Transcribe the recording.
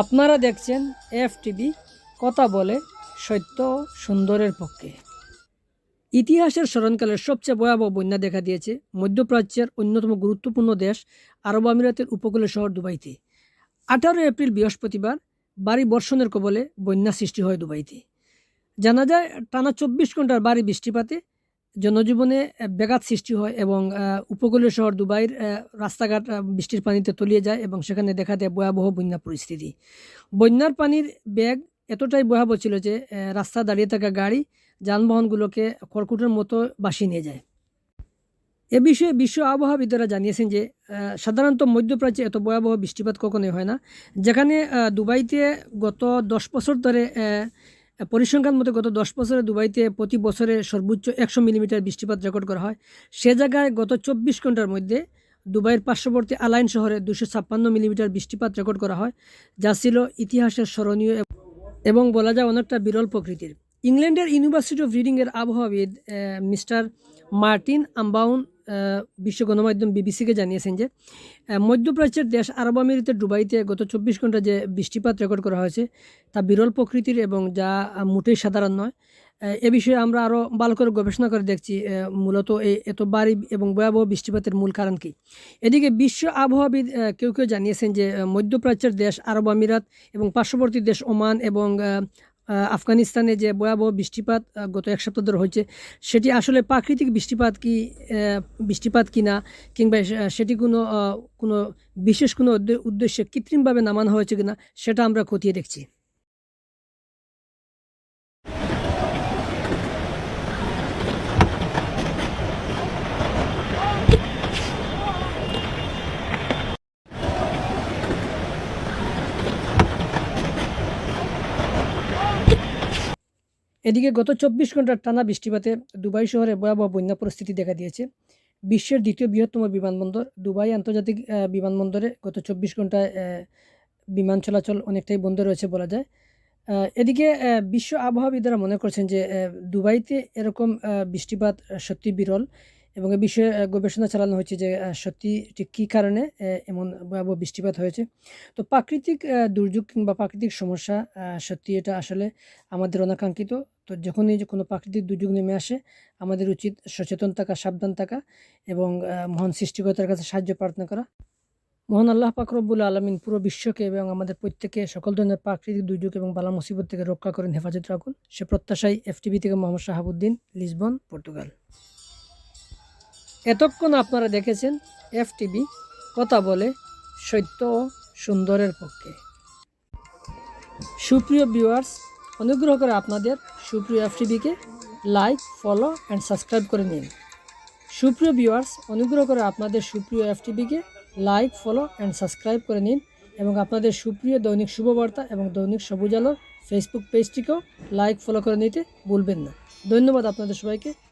আপনারা দেখছেন F TV কথা বলে সত্য সুন্দরের পক্ষে। ইতিহাসের স্মরণকালের সবচেয়ে ভয়াবহ বন্যা দেখা দিয়েছে মধ্যপ্রাচ্যের অন্যতম গুরুত্বপূর্ণ দেশ আরব আমিরাতের উপকূলীয় শহর দুবাইতে। আঠারো এপ্রিল বৃহস্পতিবার বাড়ি বর্ষণের কবলে বন্যা সৃষ্টি হয় দুবাইতে। জানা যায়, টানা চব্বিশ ঘণ্টার বাড়ি বৃষ্টিপাতে জনজীবনে ব্যাঘাত সৃষ্টি হয় এবং উপকূলীয় শহর দুবাইয়ের রাস্তাঘাট বৃষ্টির পানিতে তলিয়ে যায় এবং সেখানে দেখা দেয় ভয়াবহ বন্যা পরিস্থিতি। বন্যার পানির ব্যাগ এতটাই ভয়াবহ ছিল যে রাস্তা দাঁড়িয়ে থাকা গাড়ি, যানবাহনগুলোকে খড়কুটোর মতো বাসিয়ে নিয়ে যায়। এ বিষয়ে বিশ্ব আবহাওয়াবিদরা জানিয়েছেন যে সাধারণত মধ্যপ্রাচ্যে এত ভয়াবহ বৃষ্টিপাত কখনোই হয় না। যেখানে দুবাইতে গত দশ বছর ধরে পরিসংখ্যান মতে গত দশ বছরে দুবাইতে প্রতি বছরে সর্বোচ্চ একশো মিলিমিটার বৃষ্টিপাত রেকর্ড করা হয়। সে জায়গায় গত চব্বিশ ঘণ্টার মধ্যে দুবাইয়ের পার্শ্ববর্তী আলাইন শহরে দুশো ছাপ্পান্ন মিলিমিটার বৃষ্টিপাত রেকর্ড করা হয়, যা ছিল ইতিহাসের স্মরণীয় এবং বলা যায় অনেকটা বিরল প্রকৃতির। ইংল্যান্ডের ইউনিভার্সিটি অফ রিডিংয়ের আবহাওয়াবিদ মিস্টার মার্টিন আম্বাউন বিশ্ব গণমাধ্যম বিবিসিকে জানিয়েছেন যে মধ্যপ্রাচ্যের দেশ আরব আমিরাতের দুবাইতে গত চব্বিশ ঘণ্টা যে বৃষ্টিপাত রেকর্ড করা হয়েছে, তা বিরল প্রকৃতির এবং যা মোটেই সাধারণ নয়। এ বিষয়ে আমরা আরও ভালো করে গবেষণা করে দেখছি মূলত এই এত বাড়ি এবং ভয়াবহ বৃষ্টিপাতের মূল কারণ কী। এদিকে বিশ্ব আবহাওয়াবিদ কেউ কেউ জানিয়েছেন যে মধ্যপ্রাচ্যের দেশ আরব আমিরাত এবং পার্শ্ববর্তী দেশ ওমান এবং আফগানিস্তানে যে ভয়াবহ বৃষ্টিপাত গত এক সপ্তাহ ধরে হয়েছে, সেটি আসলে প্রাকৃতিক বৃষ্টিপাত কি বৃষ্টিপাত কি না, কিংবা সেটি কোনো কোনো বিশেষ কোনো উদ্দেশ্যে কৃত্রিমভাবে নামানো হয়েছে কিনা, সেটা আমরা খতিয়ে দেখছি। এদিকে গত চব্বিশ ঘণ্টার টানা বৃষ্টিপাতে দুবাই শহরে ভয়াবহ বন্যা পরিস্থিতি দেখা দিয়েছে। বিশ্বের দ্বিতীয় বৃহত্তম বিমানবন্দর, দুবাই আন্তর্জাতিক বিমানবন্দরে গত চব্বিশ ঘন্টায় বিমান চলাচল অনেকটাই বন্ধ রয়েছে বলা যায়। এদিকে বিশ্ব আবহাওয়াবিদরা মনে করছেন যে দুবাইতে এরকম বৃষ্টিপাত সত্যি বিরল। এবং এ বিষয়ে গবেষণা চালানো হয়েছে যে সত্যি ঠিক কী কারণে এমন ভয়াবহ বৃষ্টিপাত হয়েছে। তো প্রাকৃতিক দুর্যোগ কিংবা প্রাকৃতিক সমস্যা সত্যি এটা আসলে আমাদের অনাকাঙ্ক্ষিত। তো যখনই যে কোনো প্রাকৃতিক দুর্যোগ নেমে আসে, আমাদের উচিত সচেতন থাকা, সাবধান থাকা এবং মহান সৃষ্টিকর্তার কাছে সাহায্য প্রার্থনা করা। মহান আল্লাহ পাক রব্বুল আলমিন পুরো বিশ্বকে এবং আমাদের প্রত্যেকে সকল ধরনের প্রাকৃতিক দুর্যোগ এবং বালা মুসিবত থেকে রক্ষা করেন, হেফাজত রাখুন। সে প্রত্যাশায় এফটিভি থেকে মোহাম্মদ শাহাবুদ্দিন, লিসবন, পর্তুগাল। এতক্ষণ আপনারা দেখেছেন এফটিভি, কথা বলে সত্য ও সুন্দরের পক্ষে। সুপ্রিয় ভিউয়ার্স অনুগ্রহ করে আপনাদের সুপ্রিয় এফ এফটিভিকে লাইক ফলো অ্যান্ড সাবস্ক্রাইব করে নিন। সুপ্রিয় ভিউয়ার্স অনুগ্রহ করে আপনাদের সুপ্রিয় এফ এফটিভিকে লাইক ফলো অ্যান্ড সাবস্ক্রাইব করে নিন এবং আপনাদের সুপ্রিয় দৈনিক শুভবার্তা এবং দৈনিক সবুজ আলোর ফেসবুক পেজটিকেও লাইক ফলো করে নিতে ভুলবেন না। ধন্যবাদ আপনাদের সবাইকে।